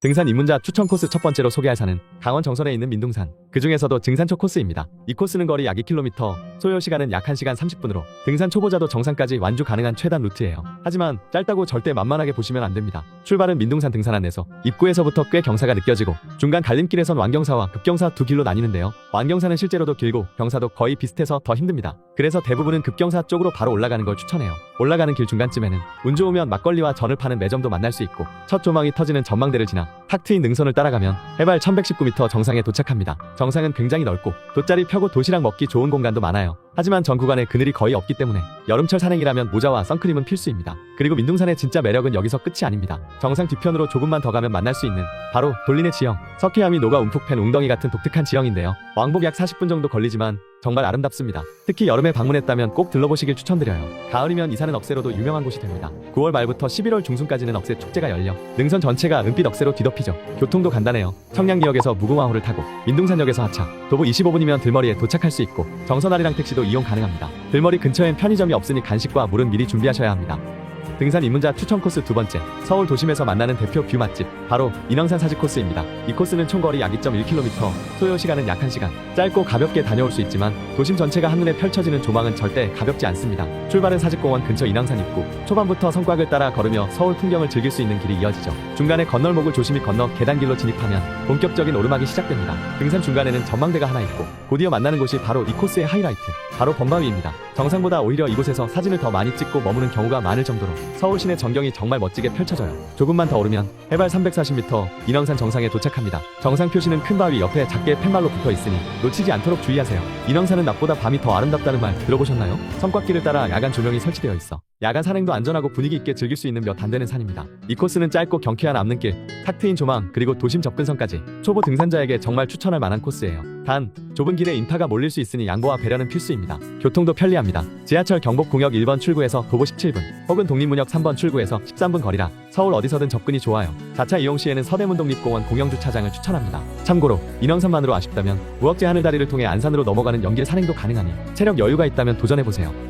등산 입문자 추천 코스 첫 번째로 소개할 산은 강원 정선에 있는 민둥산. 그 중에서도 증산초 코스입니다. 이 코스는 거리 약 2km, 소요 시간은 약 1시간 30분으로 등산 초보자도 정상까지 완주 가능한 최단 루트예요. 하지만 짧다고 절대 만만하게 보시면 안 됩니다. 출발은 민둥산 등산 안에서 입구에서부터 꽤 경사가 느껴지고 중간 갈림길에선 완경사와 급경사 두 길로 나뉘는데요. 완경사는 실제로도 길고 경사도 거의 비슷해서 더 힘듭니다. 그래서 대부분은 급경사 쪽으로 바로 올라가는 걸 추천해요. 올라가는 길 중간쯤에는 운 좋으면 막걸리와 전을 파는 매점도 만날 수 있고 첫 조망이 터지는 전망대를 지나 탁 트인 능선을 따라가면 해발 1119m 정상에 도착합니다. 정상은 굉장히 넓고 돗자리 펴고 도시락 먹기 좋은 공간도 많아요. 하지만 전 구간에 그늘이 거의 없기 때문에 여름철 산행이라면 모자와 선크림은 필수입니다. 그리고 민둥산의 진짜 매력은 여기서 끝이 아닙니다. 정상 뒤편으로 조금만 더 가면 만날 수 있는 바로 돌린의 지형. 석회암이 녹아 움푹 팬 웅덩이 같은 독특한 지형인데요. 왕복 약 40분 정도 걸리지만 정말 아름답습니다. 특히 여름에 방문했다면 꼭 들러보시길 추천드려요. 가을이면 이 산은 억새로도 유명한 곳이 됩니다. 9월 말부터 11월 중순까지는 억새 축제가 열려 능선 전체가 은빛 억새로 뒤덮 이죠. 교통도 간단해요. 청량리역에서 무궁화호를 타고 민둥산역에서 하차, 도보 25분이면 들머리에 도착할 수 있고 정선아리랑 택시도 이용 가능합니다. 들머리 근처엔 편의점이 없으니 간식과 물은 미리 준비하셔야 합니다. 등산 입문자 추천 코스 두 번째 서울 도심에서 만나는 대표 뷰 맛집 바로 인왕산 사지 코스입니다. 이 코스는 총거리 약 2.1km, 소요 시간은 약 1시간. 짧고 가볍게 다녀올 수 있지만 도심 전체가 한눈에 펼쳐지는 조망은 절대 가볍지 않습니다. 출발은 사직공원 근처 인왕산 입구. 초반부터 성곽을 따라 걸으며 서울 풍경을 즐길 수 있는 길이 이어지죠. 중간에 건널목을 조심히 건너 계단길로 진입하면 본격적인 오르막이 시작됩니다. 등산 중간에는 전망대가 하나 있고 곧이어 만나는 곳이 바로 이 코스의 하이라이트. 바로 범바위입니다. 정상보다 오히려 이곳에서 사진을 더 많이 찍고 머무는 경우가 많을 정도로 서울 시내 전경이 정말 멋지게 펼쳐져요. 조금만 더 오르면 해발 340m 인왕산 정상에 도착합니다. 정상 표시는 큰 바위 옆에 작게 팻말로 붙어 있으니 놓치지 않도록 주의하세요. 인왕산은 낮보다 밤이 더 아름답다는 말 들어보셨나요? 성곽길을 따라 야간 조명이 설치되어 있어 야간 산행도 안전하고 분위기 있게 즐길 수 있는 몇 안 되는 산입니다. 이 코스는 짧고 경쾌한 앞는길, 탁 트인 조망, 그리고 도심 접근선까지 초보 등산자에게 정말 추천할 만한 코스예요. 단, 좁은 길에 인파가 몰릴 수 있으니 양보와 배려는 필수입니다. 교통도 편리합니다. 지하철 경복궁역 1번 출구에서 도보 17분, 혹은 독립문역 3번 출구에서 13분 거리라 서울 어디서든 접근이 좋아요. 자차 이용 시에는 서대문 독립공원 공영주차장을 추천합니다. 참고로 인왕산만으로 아쉽다면 우억제 하늘다리를 통해 안산으로 넘어가는 연길 산행도 가능하니 체력 여유가 있다면 도전해보세요.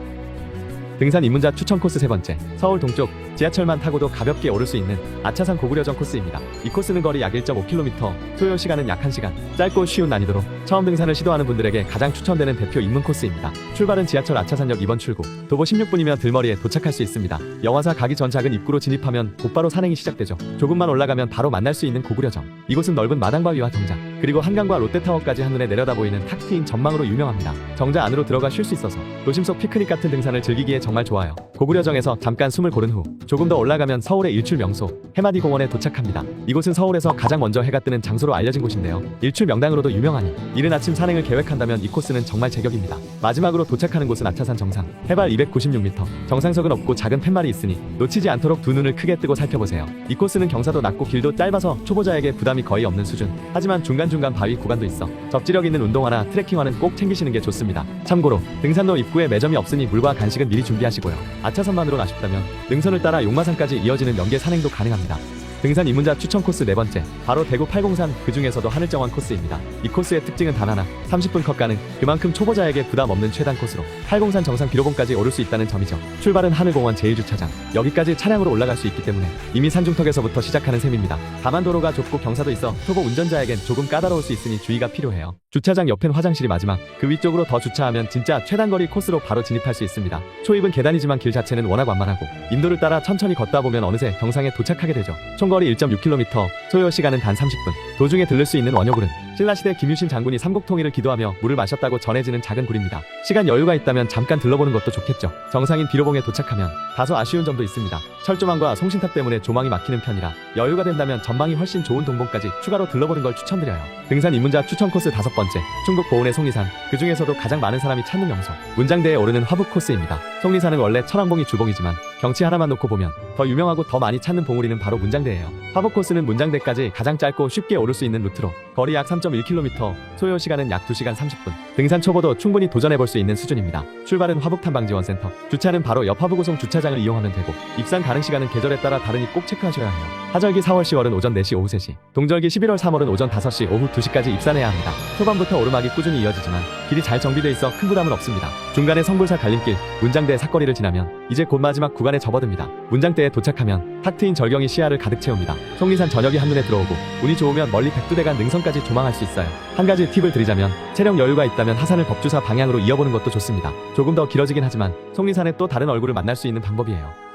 등산 입문자 추천 코스 세 번째 서울 동쪽 지하철만 타고도 가볍게 오를 수 있는 아차산 고구려정 코스입니다. 이 코스는 거리 약 1.5km, 소요 시간은 약 1시간. 짧고 쉬운 난이도로 처음 등산을 시도하는 분들에게 가장 추천되는 대표 입문 코스입니다. 출발은 지하철 아차산역 2번 출구, 도보 16분이면 들머리에 도착할 수 있습니다. 영화사 가기 전 작은 입구로 진입하면 곧바로 산행이 시작되죠. 조금만 올라가면 바로 만날 수 있는 고구려정. 이곳은 넓은 마당바위와 정자, 그리고 한강과 롯데타워까지 한눈에 내려다 보이는 탁 트인 전망으로 유명합니다. 정자 안으로 들어가 쉴 수 있어서 도심 속 피크닉 같은 등산을 즐기기에 정말 좋아요. 고구려정에서 잠깐 숨을 고른 후 조금 더 올라가면 서울의 일출 명소 해마디 공원에 도착합니다. 이곳은 서울에서 가장 먼저 해가 뜨는 장소로 알려진 곳인데요. 일출 명당으로도 유명하니 이른 아침 산행을 계획한다면 이 코스는 정말 제격입니다. 마지막으로 도착하는 곳은 아차산 정상 해발 296m 정상석은 없고 작은 팻말이 있으니 놓치지 않도록 두 눈을 크게 뜨고 살펴보세요. 이 코스는 경사도 낮고 길도 짧아서 초보자에게 부담이 거의 없는 수준. 하지만 중간 중간 바위 구간도 있어 접지력 있는 운동화나 트레킹화는 꼭 챙기시는 게 좋습니다. 참고로 등산로 입구에 매점이 없으니 물과 간식은 미리 준비하시고요. 아차산만으로 아쉽다면 능선을 따라 용마산까지 이어지는 연계 산행도 가능합니다. 등산 입문자 추천 코스 네 번째 바로 대구 팔공산 그 중에서도 하늘정원 코스입니다. 이 코스의 특징은 단 하나 30분 컷 가능 그만큼 초보자에게 부담 없는 최단 코스로 팔공산 정상 비로봉까지 오를 수 있다는 점이죠. 출발은 하늘공원 제1주차장 여기까지 차량으로 올라갈 수 있기 때문에 이미 산중턱에서부터 시작하는 셈입니다. 다만 도로가 좁고 경사도 있어 초보 운전자에겐 조금 까다로울 수 있으니 주의가 필요해요. 주차장 옆엔 화장실이 마지막 그 위쪽으로 더 주차하면 진짜 최단거리 코스로 바로 진입할 수 있습니다. 초입은 계단이지만 길 자체는 워낙 완만하고 인도를 따라 천천히 걷다 보면 어느새 정상에 도착하게 되죠. 총 거리 1.6km, 소요 시간은 단 30분. 도중에 들를 수 있는 원효굴은 신라시대 김유신 장군이 삼국통일을 기도하며 물을 마셨다고 전해지는 작은 굴입니다. 시간 여유가 있다면 잠깐 들러보는 것도 좋겠죠. 정상인 비로봉에 도착하면 다소 아쉬운 점도 있습니다. 철조망과 송신탑 때문에 조망이 막히는 편이라 여유가 된다면 전망이 훨씬 좋은 동봉까지 추가로 들러보는 걸 추천드려요. 등산 입문자 추천 코스 다섯 번째, 충북 보은의 송리산. 그 중에서도 가장 많은 사람이 찾는 명소. 문장대에 오르는 화북 코스입니다. 송리산은 원래 천왕봉이 주봉이지만 경치 하나만 놓고 보면 더 유명하고 더 많이 찾는 봉우리는 바로 문장대예요. 화북 코스는 문장대까지 가장 짧고 쉽게 오를 수 있는 루트로 거리 약 3.1km, 소요 시간은 약 2시간 30분. 등산 초보도 충분히 도전해볼 수 있는 수준입니다. 출발은 화북탄방지원센터. 주차는 바로 옆 화북고성 주차장을 이용하면 되고 입산 가능 시간은 계절에 따라 다르니 꼭 체크하셔야 해요. 하절기 4월 10월은 오전 4시 오후 3시, 동절기 11월 3월은 오전 5시 오후 2시까지 입산해야 합니다. 초반부터 오르막이 꾸준히 이어지지만 길이 잘 정비돼 있어 큰 부담은 없습니다. 중간에 성불사 갈림길, 문장대 사거리를 지나면 이제 곧 마지막 구간에 접어듭니다. 문장대에 도착하면 탁 트인 절경이 시야를 가득 채웁니다. 속리산 저녁이 한눈에 들어오고 운이 좋으면 멀리 백두대간 능선까지 조망할 수 있어요. 한 가지 팁을 드리자면 체력 여유가 있다면 하산을 법주사 방향으로 이어보는 것도 좋습니다. 조금 더 길어지긴 하지만 속리산의 또 다른 얼굴을 만날 수 있는 방법이에요.